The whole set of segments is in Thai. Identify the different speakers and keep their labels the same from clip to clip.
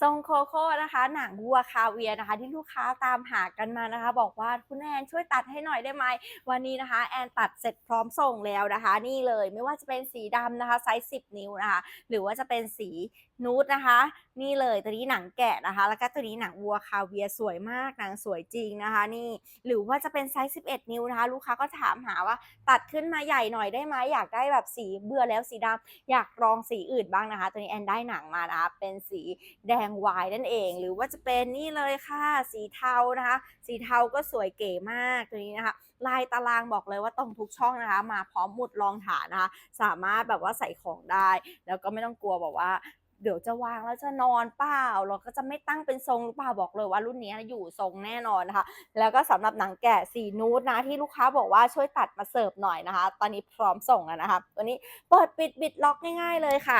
Speaker 1: ทรงโคโค่นะคะ หนังวัวคาเวียนะคะ ที่ลูกค้าตามหากันมานะคะ บอกว่าคุณแอนช่วยตัดให้หน่อยได้ไหมวันนี้นะคะ แอนตัดเสร็จพร้อมส่งแล้วนะคะ นี่เลยไม่ว่าจะเป็นสีดำนะคะไซส์10 นิ้วนะคะ หรือว่าจะเป็นสีนูดนะคะ นี่เลยตัวนี้หนังแกะนะคะ แล้วก็ตัวนี้หนังวัวคาเวียสวยมากหนังสวยจริงนะคะ นี่หรือว่าจะเป็นไซส์11 นิ้วนะคะ ลูกค้าก็ถามหาว่าตัดขึ้นมาใหญ่หน่อยได้ไหมอยากได้แบบสีเบื่อแล้วสีดำอยากลองสีอื่นบ้างนะคะ ตัวนี้แอนได้หนังมานะคะเป็นสีแดงวายนั่นเอง หรือว่าจะเป็นนี่เลยค่ะ สีเทานะคะ สีเทาก็สวยเก๋มากตัวนี้นะคะลายตารางบอกเลยว่าตรงทุกช่องนะคะ มาพร้อมหมุดรองฐานนะคะ สามารถแบบว่าใส่ของได้ แล้วก็ไม่ต้องกลัวแบบว่าเดี๋ยวจะวางแล้วจะนอนเปล่าเราก็จะไม่ตั้งเป็นทรงหรือเปล่าบอกเลยว่ารุ่นนี้อยู่ทรงแน่นอนนะคะ แล้วก็สำหรับหนังแกะสีนูดนะที่ลูกค้าบอกว่าช่วยตัดมาเสิร์ฟหน่อยนะคะ ตอนนี้พร้อมส่งแล้วนะคะ ตัวนี้เปิดปิดบิดล็อกง่ายๆเลยค่ะ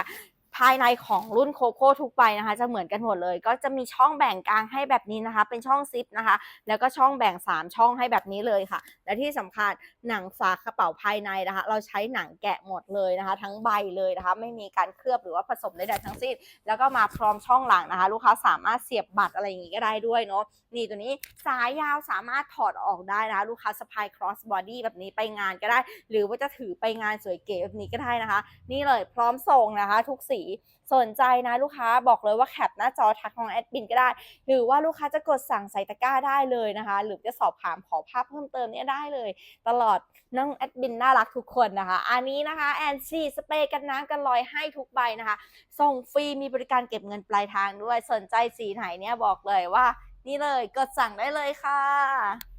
Speaker 1: ภายในของรุ่นโคโค่ทุกใบนะคะ จะเหมือนกันหมดเลย ก็จะมีช่องแบ่งกลางให้แบบนี้นะคะ เป็นช่องซิปนะคะ แล้วก็ช่องแบ่ง 3 ช่องให้แบบนี้เลยค่ะ และที่สำคัญหนังฝากระเป๋าภายในนะคะ เราใช้หนังแกะหมดเลยนะคะ ทั้งใบเลยนะคะ ไม่มีการเคลือบหรือว่าผสมใดๆทั้งสิ้น แล้วก็มาพร้อมช่องหลังนะคะ ลูกค้าสามารถเสียบบัตรอะไรอย่างงี้ก็ได้ด้วยเนาะนี่ตัวนี้สายยาวสามารถถอดออกได้นะคะ ลูกค้าสะพาย cross body แบบนี้ไปงานก็ได้ หรือว่าจะถือไปงานสวยเก๋แบบนี้ก็ได้นะคะ นี่เลยพร้อมส่งนะคะ ทุกสีสนใจนะลูกค้าบอกเลยว่าแคปหน้าจอทักของแอดมินก็ได้ หรือว่าลูกค้าจะกดสั่งใส่ตะกร้าได้เลยนะคะ หรือจะสอบถามขอภาพเพิ่มเติมเนี่ยได้เลย ตลอดน้องแอดมินน่ารักทุกคนนะคะ อันนี้นะคะแอนซีสเปรย์กันน้ำกันลอยให้ทุกใบนะคะ ส่งฟรีมีบริการเก็บเงินปลายทางด้วยสนใจสีไหนเนี่ยบอกเลยว่า นี่เลยกดสั่งได้เลยค่ะ